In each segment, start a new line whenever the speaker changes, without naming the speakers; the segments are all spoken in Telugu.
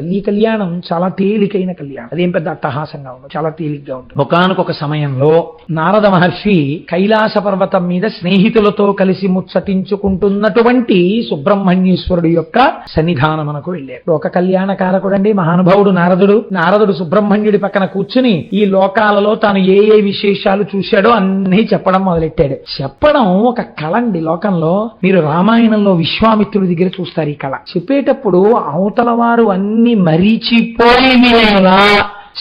ఈ కళ్యాణం చాలా తేలికైన కళ్యాణం. అదేం పెద్ద అట్టహాసంగా ఉండదు చాలా తేలిగ్గా ఉంటుంది. ఒక సమయంలో నారద మహర్షి కైలాస పర్వతం మీద స్నేహితులతో కలిసి ముచ్చటించుకుంటున్నటువంటి సుబ్రహ్మణ్యేశ్వరుడు యొక్క సన్నిధానం మనకు వెళ్ళారు. లోక కళ్యాణ కారకుడండి మహానుభావుడు నారదుడు. నారదుడు సుబ్రహ్మణ్యుడి పక్కన కూర్చుని ఈ లోకాలలో తాను ఏ ఏ విశేషాలు చూశాడో అన్నీ చెప్పడం మొదలెట్టాడు. చెప్పడం ఒక కళ అండి లోకంలో. మీరు రామాయణంలో విశ్వామిత్రుడి దగ్గర చూస్తారు ఈ కళ. చెప్పేటప్పుడు అవతల వారు అన్ని మరీచిపోయి వినేలా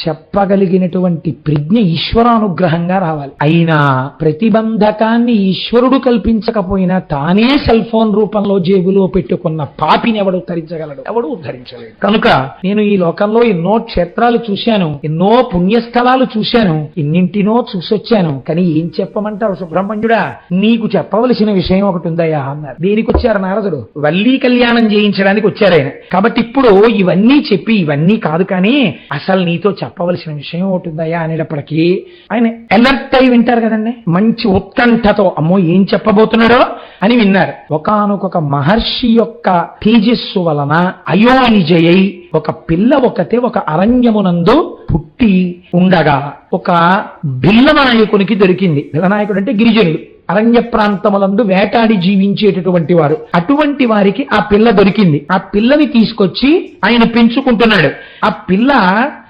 చెప్పగలిగినటువంటి ప్రజ్ఞ ఈశ్వరానుగ్రహంగా రావాలి. అయినా ప్రతిబంధకాన్ని ఈశ్వరుడు కల్పించకపోయినా తానే సెల్ ఫోన్ రూపంలో జేబులో పెట్టుకున్న పాపిని ఎవడు ఉద్ధరించగలడు? ఎవడు ఉద్ధరించలేడు. కనుక నేను ఈ లోకంలో ఎన్నో క్షేత్రాలు చూశాను ఎన్నో పుణ్యస్థలాలు చూశాను ఎన్నింటినో చూసొచ్చాను కానీ ఏం చెప్పమంటావు సుబ్రహ్మణ్యుడా? నీకు చెప్పవలసిన విషయం ఒకటి ఉందయ్యా అన్నారు. దేనికి వచ్చారు నారదుడు? వల్లీ కళ్యాణం చేయించడానికి వచ్చారు ఆయన. కాబట్టి ఇప్పుడు ఇవన్నీ చెప్పి ఇవన్నీ కాదు కానీ అసలు నీతో చెప్పవలసిన విషయం ఒకటి ఉందయ్యా అనేటప్పటికీ ఆయన అలర్ట్ అయి వింటారు కదండి. మంచి ఉత్కంఠతో అమ్మో ఏం చెప్పబోతున్నాడో అని విన్నారు. ఒకానొక మహర్షి యొక్క తేజస్సు వలన అయోనిజయై ఒక పిల్ల ఒకతే ఒక అరణ్యమునందు పుట్టి ఉండగా ఒక బిల్లనాయకునికి దొరికింది. బిల్లనాయకుడు అంటే గిరిజనుడు. అరణ్య ప్రాంతములందు వేటాడి జీవించేటటువంటి వారు. అటువంటి వారికి ఆ పిల్ల దొరికింది. ఆ పిల్లని తీసుకొచ్చి ఆయన పెంచుకుంటున్నాడు. ఆ పిల్ల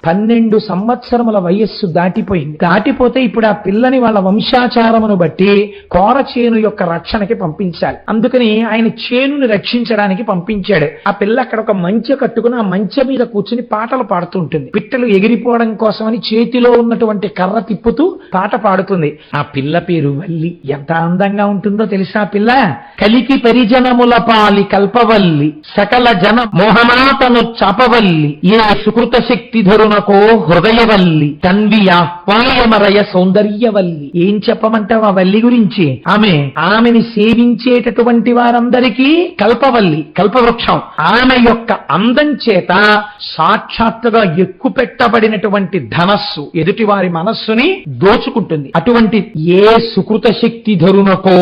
పన్నెండు సంవత్సరముల వయస్సు దాటిపోయింది. దాటిపోతే ఇప్పుడు ఆ పిల్లని వాళ్ళ వంశాచారమును బట్టి కోర చేను యొక్క రక్షణకి పంపించాలి. అందుకని ఆయన చేనుని రక్షించడానికి పంపించాడు. ఆ పిల్ల అక్కడ ఒక మంచె కట్టుకుని ఆ మంచె మీద కూర్చుని పాటలు పాడుతూ ఉంటుంది పిట్టలు ఎగిరిపోవడం కోసమని చేతిలో ఉన్నటువంటి కర్ర తిప్పుతూ పాట పాడుతుంది. ఆ పిల్ల పేరు వల్లి. ఎంత అందంగా ఉంటుందో తెలుసా పిల్ల? కలికి పరిజనముల పాలి కల్పవల్లి సకల జన మోహనాతను చాపవల్లి ఏ సుకృత శక్తి ధరునకో హృదయవల్లి తన్వి ఆహ్వాయమరయ సౌందర్యవల్లి. ఏం చెప్పమంటావు ఆ వల్లి గురించి? ఆమె ఆమెని సేవించేటటువంటి వారందరికీ కల్పవల్లి కల్పవృక్షం. ఆమె యొక్క అందం చేత సాక్షాత్తుగా ఎక్కు పెట్టబడినటువంటి ధనస్సు ఎదుటి వారి మనస్సుని దోచుకుంటుంది. అటువంటి ఏ సుకృత శక్తి ధరునకో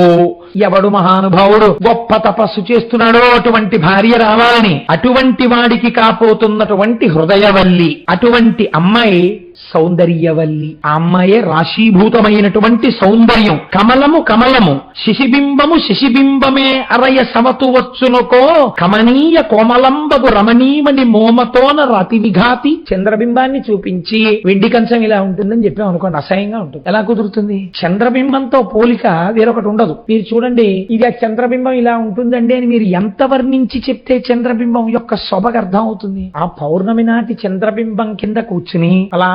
ఎవడు మహానుభావుడు గొప్ప తపస్సు చేస్తున్నాడో అటువంటి భార్య రావాలని అటువంటి వాడికి కాపోతున్నటువంటి హృదయవల్లి అటువంటి అమ్మాయి సౌందర్యవల్లి. ఆ అమ్మాయే రాశీభూతమైనటువంటి సౌందర్యం. కమలము కమలము శిశిబింబము శిశిబింబమే అరయ సమతు వచ్చునుకో కమనీయ కోమలంబగు రమణీమణి మోమతోన రతి విఘాతి చంద్రబింబాన్ని చూపించి వెండి కంచం ఇలా ఉంటుందని చెప్పాం అనుకోండి అసహ్యంగా ఉంటుంది. ఎలా కుదురుతుంది? చంద్రబింబంతో పోలిక వేరొకటి ఉండదు. మీరు చూడండి ఇది ఆ చంద్రబింబం ఇలా ఉంటుందండి అని మీరు ఎంత వర్ణించి చెప్తే చంద్రబింబం యొక్క శోభకు అర్థం అవుతుంది? ఆ పౌర్ణమి నాటి చంద్రబింబం కింద కూర్చుని అలా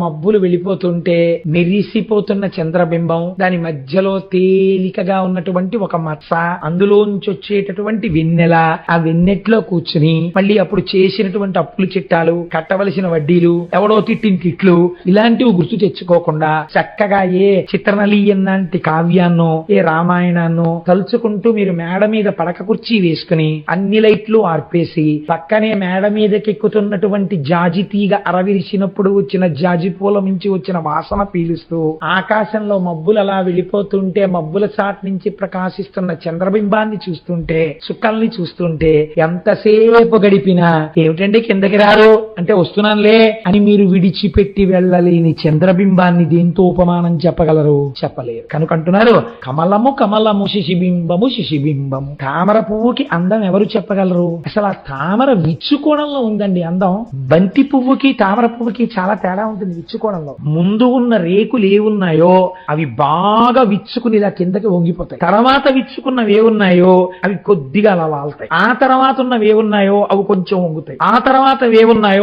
మబ్బులు వెళ్ళిపోతుంటే మెరిసిపోతున్న చంద్రబింబం దాని మధ్యలో తేలికగా ఉన్నటువంటి ఒక మచ్చ అందులోంచి వచ్చేటటువంటి వెన్నెల ఆ వెన్నెట్లో కూర్చుని మళ్ళీ అప్పుడు చేసినటువంటి అప్పులు చిట్టాలు కట్టవలసిన వడ్డీలు ఎవడో తిట్టిన తిట్లు ఇలాంటివి గుర్తు తెచ్చుకోకుండా చక్కగా ఏ చిత్రనలీయం లాంటి కావ్యాన్నో ఏ రామాయణ నన్ను తలుచుకుంటూ మీరు మేడ మీద పడక కుర్చీ వేసుకుని అన్ని లైట్లు ఆర్పేసి పక్కనే మేడ మీదకి ఎక్కుతున్నటువంటి జాజి తీగ అరవిరిసినప్పుడు వచ్చిన జాజి పూల నుంచి వచ్చిన వాసన పీలుస్తూ ఆకాశంలో మబ్బులు అలా వెళ్ళిపోతుంటే మబ్బుల చాట్ నుంచి ప్రకాశిస్తున్న చంద్రబింబాన్ని చూస్తుంటే చుక్కల్ని చూస్తుంటే ఎంతసేపు గడిపినా ఏమిటండి కిందకి రారు? అంటే వస్తున్నానులే అని మీరు విడిచిపెట్టి వెళ్ళలేని చంద్రబింబాన్ని దేంతో ఉపమానం చెప్పగలరు? చెప్పలేరు. కనుక అంటున్నారు కమలము కమలము శిశిబింబము శిశిబింబము. తామర పువ్వుకి అందం ఎవరు చెప్పగలరు? అసలు ఆ తామర విచ్చుకోవడంలో ఉందండి అందం. బంతి పువ్వుకి తామర పువ్వుకి చాలా తేడా ఉంటుంది విచ్చుకోవడంలో ముందు ఉన్న రేకులు ఏవున్నాయో అవి బాగా విచ్చుకుని ఇలా కిందకి వంగిపోతాయి. తర్వాత విచ్చుకున్నవి ఉన్నాయో అవి కొద్దిగా అలా వాళ్తాయి. ఆ తర్వాత ఉన్నవి ఏవున్నాయో అవి కొంచెం వంగుతాయి. ఆ తర్వాత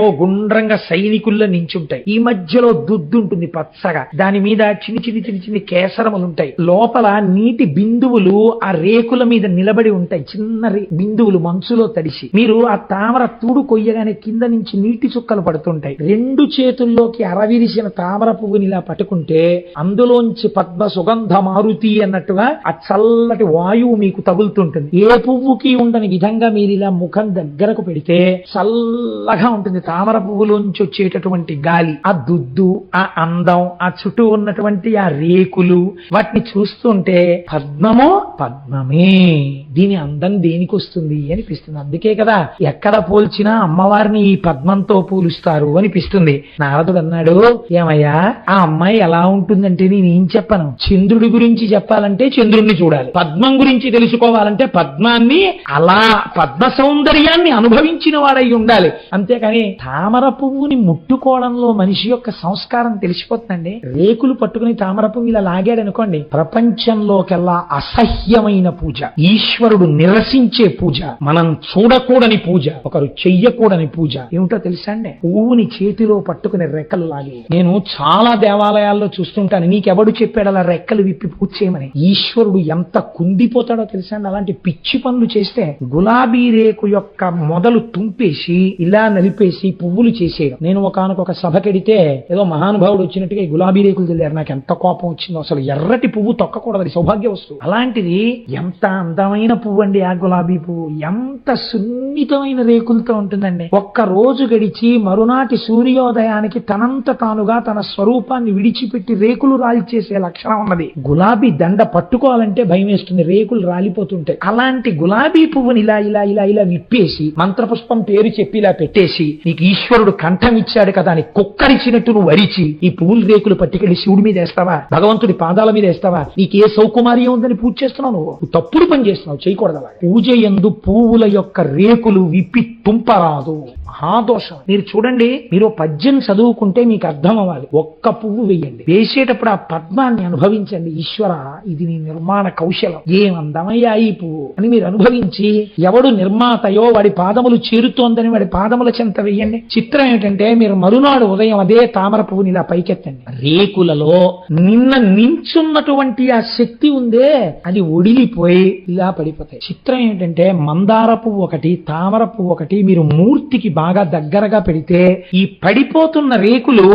ఏవున్నాయో గుండ్రంగా సైనికుల్లో నించుంటాయి. ఈ మధ్యలో దుద్దు ఉంటుంది పచ్చగా. దాని మీద చిన్ని చిన్ని చిన్ని చిన్ని కేసరములు ఉంటాయి. లోపల నీటి బిందువులు ఆ రేకుల మీద నిలబడి ఉంటాయి. చిన్న బిందువులు మంచులో తడిసి. మీరు ఆ తామర తూడు కొయ్యగానే కింద నుంచి నీటి చుక్కలు పడుతుంటాయి. రెండు చేతుల్లోకి అరవిరిసిన తామర పువ్వుని ఇలా పట్టుకుంటే అందులోంచి పద్మ సుగంధ మారుతి అన్నట్టుగా ఆ చల్లటి వాయువు మీకు తగులుతుంటుంది. ఏ పువ్వుకి ఉండని విధంగా మీరు ఇలా ముఖం దగ్గరకు పెడితే చల్లగా ఉంటుంది తామర పువ్వులోంచి వచ్చేటటువంటి గాలి ఆ దుద్దు ఆ అందం ఆ చుట్టూ ఉన్నటువంటి ఆ రేకులు వాటిని చూస్తుంటే పద్మము పద్మమే. దీని అందం దేనికి వస్తుంది అనిపిస్తుంది. అందుకే కదా ఎక్కడ పోల్చినా అమ్మవారిని ఈ పద్మంతో పోలుస్తారు అనిపిస్తుంది. నారదుడు అన్నాడు ఏమయ్యా ఆ అమ్మాయి ఎలా ఉంటుందంటే నేనేం చెప్పను. చంద్రుడి గురించి చెప్పాలంటే చంద్రుణ్ణి చూడాలి. పద్మం గురించి తెలుసుకోవాలంటే పద్మాన్ని అలా పద్మ సౌందర్యాన్ని అనుభవించిన వాడై ఉండాలి. అంతేకాని తామర పువ్వుని ముట్టుకోవడంలో మనిషి యొక్క సంస్కారం తెలిసిపోతుందండి. రేకులు పట్టుకుని తామర పువ్వు ఇలా లాగాడు అనుకోండి ప్రపంచంలోకెల్లా అసహ్యమైన పూజ ఈశ్వరుడు నిరసించే పూజ మనం చూడకూడని పూజ ఒకరు చెయ్యకూడని పూజ. ఏమిటో తెలుసా అండి? పువ్వుని చేతిలో పట్టుకుని రెక్కలు లాగే నేను చాలా దేవాలయాల్లో చూస్తుంటాను నీకెవడు చెప్పాడు అలా రెక్కలు విప్పి పూజ చేయమని? ఈశ్వరుడు ఎంత కుందిపోతాడో తెలుసా అండి? అలాంటి పిచ్చి పనులు చేస్తే గులాబీ రేకు యొక్క మొదలు తుంపేసి ఇలా నలిపేసి పువ్వులు చేసేయడం. నేను ఒకనొక సభకెడితే ఏదో మహానుభావుడు వచ్చినట్టుగా ఈ గులాబీ రేకులు తెలియారు నాకు ఎంత కోపం వచ్చిందో. అసలు ఎర్రటి పువ్వు తొక్కకూడదు. అది సౌభాగ్య వస్తువు అలాంటిది ఎంత అందమైన పువ్వు అండి ఆ గులాబీ పువ్వు. ఎంత సున్నితమైన రేకులతో ఉంటుందండి. ఒక్క రోజు గడిచి మరునాటి సూర్యోదయానికి తనంత తానుగా తన స్వరూపాన్ని విడిచిపెట్టి రేకులు రాల్చేసే లక్షణం ఉన్నది. గులాబీ దండ పట్టుకోవాలంటే భయం వేస్తుంది. రేకులు రాలిపోతుంటాయి. అలాంటి గులాబీ పువ్వుని ఇలా ఇలా ఇలా ఇలా విప్పేసి మంత్రపుష్పం పేరు చెప్పి ఇలా పెట్టేసి నీకు ఈశ్వరుడు కంఠం ఇచ్చాడు కదా అని కుక్కరిచినట్టు నువ్వు వరిచి ఈ పూలు రేకులు పట్టుకెళ్ళి శివుడి మీద వేస్తావా? భగవంతుడి పాదాల మీద వేస్తావా? నీకే ఏ సౌకుమార్యం ఉందని పూజ చేస్తున్నావు నువ్వు. తప్పుడు పని చేస్తున్నావు. చేయకూడదు పూజ ఎందు పువ్వుల యొక్క రేకులు విప్పి తుంపరాదు. మహాదోషం మీరు చూడండి మీరు పద్యం చదువుకుంటే మీకు అర్థం అవ్వాలి ఒక్క పువ్వు వేయండి వేసేటప్పుడు ఆ పద్మాన్ని అనుభవించండి. ఈశ్వర ఇది నీ నిర్మాణ కౌశలం. ఏం అందమయ్యా ఈ పువ్వు? అని మీరు అనుభవించి ఎవడు నిర్మాతయో వాడి పాదములు చేరుతోందని వాడి పాదముల చెంత వేయండి చిత్రం ఏమిటంటే మీరు మరునాడు ఉదయం అదే తామర పువ్వుని ఇలా పైకెత్తండి. రేకులలో నిన్న నించున్నటువంటి ఆ శక్తి ఉందే అది ఒడిలిపోయి ఇలా పడిపోతాయి. చిత్రం ఏంటంటే మందార పువ్వు ఒకటి తామర పువ్వు ఒకటి మీరు మూర్తికి బాగా దగ్గరగా పెడితే ఈ పడిపోతున్న రేకులు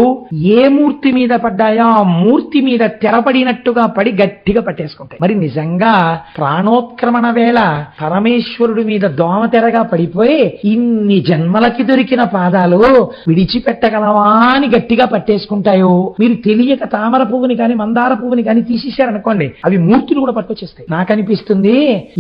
ఏ మూర్తి మీద పడ్డాయో ఆ మూర్తి మీద తెరపడినట్టుగా పడి గట్టిగా పట్టేసుకుంటాయి. మరి నిజంగా ప్రాణోత్క్రమణ వేళ పరమేశ్వరుడి మీద దోమ తెరగా పడిపోయి ఇన్ని జన్మలకి దొరికిన పాదాలు విడిచిపెట్టగలవా అని గట్టిగా పట్టేసుకుంటాయో మీరు తెలియక తామర పువ్వుని కానీ మందార పువ్వుని కానీ తీసేశారనుకోండి అవి మూర్తులు కూడా పట్టుకొచ్చేస్తాయి. నాకు అనిపిస్తుంది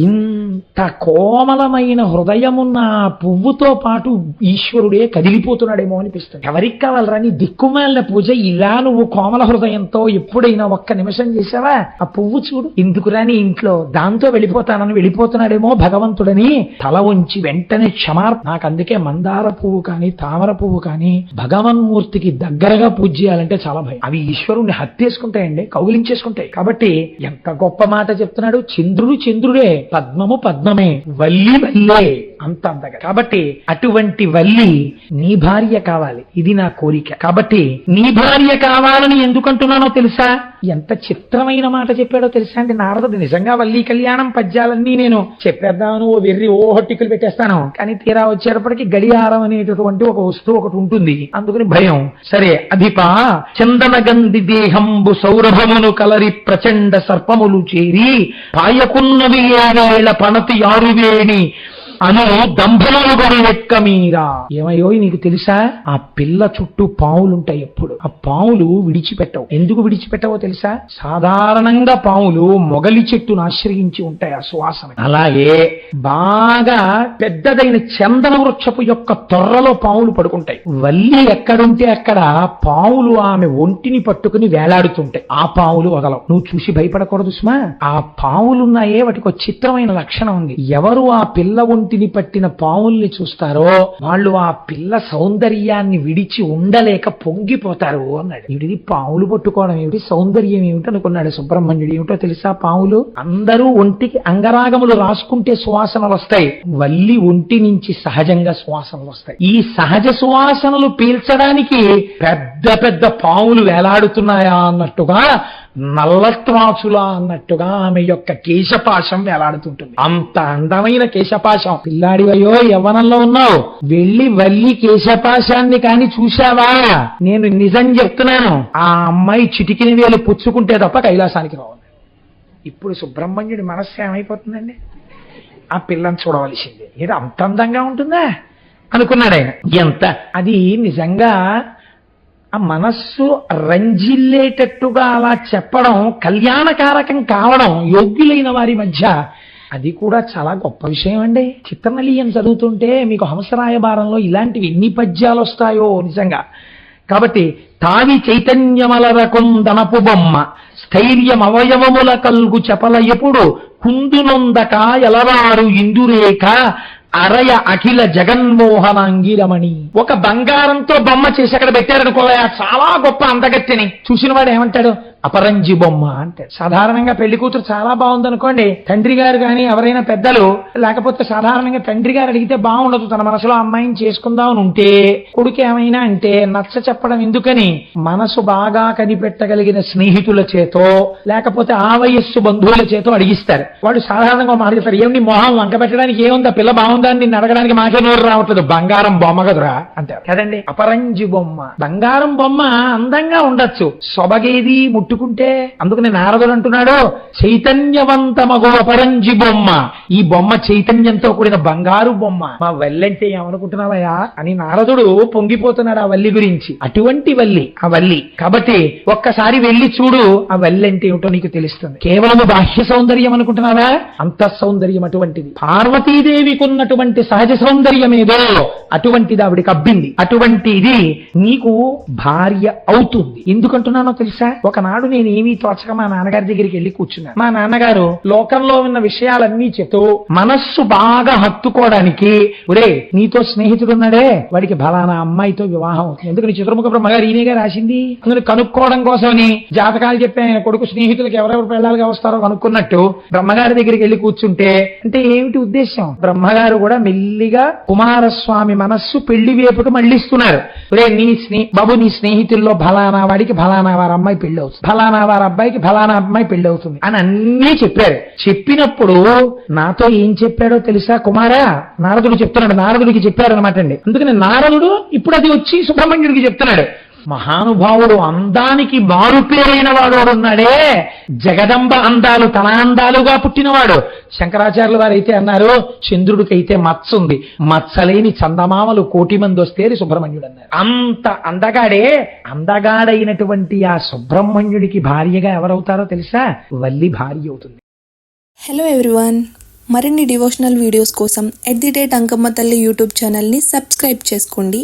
ఇంత కోమలమైన హృదయమున్న పువ్వుతో పాటు ఈశ్వరుడే కదిలిపోతున్నాడేమో అనిపిస్తుంది. ఎవరికి కావాలరాని దిక్కుమాలిన పూజ? ఇలా నువ్వు కోమల హృదయంతో ఎప్పుడైనా ఒక్క నిమిషం చేసావా? ఆ పువ్వు చూడు. ఎందుకురా రాని ఇంట్లో? దాంతో వెళ్ళిపోతానని వెళ్ళిపోతున్నాడేమో భగవంతుడని తల ఉంచి వెంటనే క్షమార్. నాకు అందుకే మందార పువ్వు కానీ తామర పువ్వు కానీ భగవన్మూర్తికి దగ్గరగా పూజ చేయాలంటే చాలా భయం. అవి ఈశ్వరుణ్ణి హత్యేసుకుంటాయండి కౌగిలించేసుకుంటాయి. కాబట్టి ఎంత గొప్ప మాట చెప్తున్నాడు? చంద్రుడు చంద్రుడే పద్మము పద్మమే వల్లి వల్లే అంత అంతగా కాబట్టి అటువంటి వల్లి నీ భార్య కావాలి. ఇది నా కోరిక. కాబట్టి నీ భార్య కావాలని ఎందుకంటున్నానో తెలుసా? ఎంత చిత్రమైన మాట చెప్పాడో తెలుసా అండి? నారదుడు నిజంగా వల్లి కళ్యాణం పద్యాలన్నీ నేను చెప్పేద్దామని ఓ వెర్రి ఓ హట్టికులు పెట్టేస్తాను. కానీ తీరా వచ్చేటప్పటికి గడియారం అనేటటువంటి ఒక వస్తువు ఒకటి ఉంటుంది. అందుకని భయం. సరే అధిపా చందనగంధి దేహంబు సౌరభమును కలరి ప్రచండ సర్పములు చేరి పాయకున్నవి ఏవేళ పణతి ఆరువేణి అను దంభనము గడి లెక్క మీరా ఏమయ్యో నీకు తెలుసా? ఆ పిల్ల చుట్టూ పావులుంటాయి ఎప్పుడు. ఆ పావులు విడిచిపెట్టవు. ఎందుకు విడిచిపెట్టవో తెలుసా? సాధారణంగా పావులు మొగలి చెట్టును ఆశ్రయించి ఉంటాయి ఆ సువాసన అలాగే బాగా పెద్దదైన చందన వృక్షపు యొక్క తొర్రలో పావులు పడుకుంటాయి. వల్లి ఎక్కడుంటే అక్కడ పావులు ఆమె ఒంటిని పట్టుకుని వేలాడుతుంటాయి. ఆ పావులు వదలవు. నువ్వు చూసి భయపడకూడదు సుమా. ఆ పావులున్నాయే వాటికి ఒక చిత్రమైన లక్షణం ఉంది. ఎవరు ఆ పిల్ల ఒంటిని పట్టిన పావుల్ని చూస్తారో వాళ్ళు ఆ పిల్ల సౌందర్యాన్ని విడిచి ఉండలేక పొంగిపోతారు అన్నాడు. ఇవిడిది పావులు పట్టుకోవడం ఏమిటి? సౌందర్యం ఏమిటి అనుకున్నాడు సుబ్రహ్మణ్యుడు. ఏమిటో తెలుసా పావులు అందరూ ఒంటికి అంగరాగములు రాసుకుంటే సువాసనలు వస్తాయి. వల్లి ఒంటి నుంచి సహజంగా సువాసనలు వస్తాయి. ఈ సహజ సువాసనలు పీల్చడానికి పెద్ద పెద్ద పావులు వేలాడుతున్నాయా అన్నట్టుగా నల్లత్వాసులా అన్నట్టుగా ఆమె యొక్క కేశపాశం వేలాడుతుంటుంది. అంత అందమైన కేశపాశం. పిల్లాడివయ్యో యవ్వనంలో ఉన్నావు. వెళ్ళి వల్లి కేశపాశాన్ని కాని చూశావా? నేను నిజం చెప్తున్నాను. ఆ అమ్మాయి చిటికిన వేలు పుచ్చుకుంటే తప్ప కైలాసానికి రావాలి ఇప్పుడు సుబ్రహ్మణ్యుడి మనస్సు ఏమైపోతుందండి? ఆ పిల్లని చూడవలసిందే. ఇది అంత అందంగా ఉంటుందా? అనుకున్నాడు ఆయన ఎంత? అది నిజంగా ఆ మనస్సు రంజిల్లేటట్టుగా అలా చెప్పడం కళ్యాణకారకం కావడం యోగ్యులైన వారి మధ్య అది కూడా చాలా గొప్ప విషయం అండి. చిత్రనలీయం చదువుతుంటే మీకు హంసరాయబారంలో ఇలాంటివి ఎన్ని పద్యాలు వస్తాయో నిజంగా. కాబట్టి తావి చైతన్యమలరకుందనపు బొమ్మ స్థైర్యం అవయవముల కల్గు చెప్పల ఎప్పుడు కుందునొందక ఎలవారు ఇందురేక అరయ అఖిల జగన్మోహనాంగిరమణి. ఒక బంగారంతో బొమ్మ చేసి అక్కడ పెట్టారనుకోవా చాలా గొప్ప అందగత్తిని. చూసిన వాడు ఏమంటాడు? అపరంజి బొమ్మ అంటాడు సాధారణంగా పెళ్ళి కూతురు చాలా బాగుంది అనుకోండి తండ్రి గారు కానీ ఎవరైనా పెద్దలు లేకపోతే సాధారణంగా తండ్రి గారు అడిగితే బాగుండదు. తన మనసులో అమ్మాయిని చేసుకుందాం అని ఉంటే కొడుకు ఏమైనా అంటే నచ్చ చెప్పడం ఎందుకని మనసు బాగా కనిపెట్టగలిగిన స్నేహితుల చేతో లేకపోతే ఆ వయస్సు బంధువుల చేతో అడిగిస్తారు. వాడు సాధారణంగా మాట చెప్తారు ఏమి మొహం వంక పెట్టడానికి ఏముందా? పిల్ల బాగుందా? అని నిన్ను అడగడానికి మాకే నోరు రావట్లేదు. బంగారం బొమ్మ కదురా? అంటారు. కదండి. అపరంజి బొమ్మ. బంగారం బొమ్మ అందంగా ఉండొచ్చు. సొబగేది ముట్టుకుంటే అందుకని నారదుడు అంటున్నాడు చైతన్యవంతమగో అపరంజి బొమ్మ. ఈ బొమ్మ చైతన్యంతో కూడిన బంగారు బొమ్మ. మా వల్లంటే ఏమనుకుంటున్నావయ్యా? అని నారదుడు పొంగిపోతున్నాడు ఆ వల్లి గురించి. అటువంటి వల్లి ఆ వల్లి. కాబట్టి ఒక్కసారి వెళ్ళి చూడు ఆ వల్లి అంటే ఏమిటో నీకు తెలుస్తుంది. కేవలం బాహ్య సౌందర్యం అనుకుంటున్నావా? అంత సౌందర్యం అటువంటిది. పార్వతీదేవికి ఉన్నటువంటి సహజ సౌందర్యం ఏదో అటువంటిది ఆవిడికి అబ్బింది. అటువంటిది నీకు భార్య అవుతుంది. ఎందుకంటున్నానో తెలుసా? ఒక ఒకనాడు నేను ఏమీ తోచక మా నాన్నగారి దగ్గరికి వెళ్ళి కూర్చున్నాను. మా నాన్నగారు లోకంలో ఉన్న విషయాలన్నీ చెప్తూ మనస్సు బాగా హత్తుకోవడానికి ఒరే నీతో స్నేహితుడు ఉన్నాడే వాడికి బలానా అమ్మాయితో వివాహం అవుతుంది. ఎందుకని చిత్రముఖ బ్రహ్మగారు ఈయనగా రాసింది? అందుకని కనుక్కోవడం కోసమని జాతకాలు చెప్పి ఆయన కొడుకు స్నేహితులకు ఎవరెవరు పెళ్ళాలుగా వస్తారో కనుక్కున్నట్టు బ్రహ్మగారి దగ్గరికి వెళ్ళి కూర్చుంటే అంటే ఏమిటి ఉద్దేశం బ్రహ్మగారు కూడా మెల్లిగా కుమారస్వామి మనస్సు పెళ్ళి వేపుకు మళ్ళిస్తున్నారు. రే నీ స్నే బాబు నీ స్నేహితుల్లో బలానా వాడికి బలానా వారి అమ్మాయి పెళ్ళి అవుతుంది. ఫలానా వారి అబ్బాయికి ఫలానా అమ్మాయి పెళ్ళి అవుతుంది. అని అన్నీ చెప్పారు. చెప్పినప్పుడు నాతో ఏం చెప్పాడో తెలుసా కుమారా? నారదుడు చెప్తున్నాడు నారదుడికి చెప్పారు అనమాట అండి. అందుకని నారదుడు ఇప్పుడు అది వచ్చి సుబ్రహ్మణ్యుడికి చెప్తున్నాడు. మహానుభావుడు అందానికి మారుపేరైన వాడు ఉన్నాడే జగదంబ అందాలు తన అందాలుగా పుట్టినవాడు. శంకరాచార్యుల వారు అయితే అన్నారు చంద్రుడికైతే మత్స ఉంది మత్సలేని చందమామలు కోటి మంది వస్తే సుబ్రహ్మణ్యుడు అన్నారు అంత అందగాడే అందగాడైనటువంటి ఆ సుబ్రహ్మణ్యుడికి భార్యగా ఎవరవుతారో తెలుసా? వల్లి భార్య అవుతుంది.
హలో ఎవ్రీవన్ మరిన్ని డివోషనల్ వీడియోస్ కోసం ఎట్ ది డేట్ అంకమ్మ తల్లి యూట్యూబ్ ఛానల్ని సబ్స్క్రైబ్ చేసుకోండి.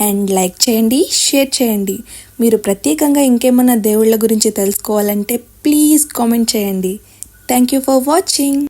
అండ్ లైక్ చేయండి షేర్ చేయండి. మీరు ప్రత్యేకంగా ఇంకేమైనా దేవుళ్ళ గురించి తెలుసుకోవాలంటే ప్లీజ్ కామెంట్ చేయండి. Thank you for watching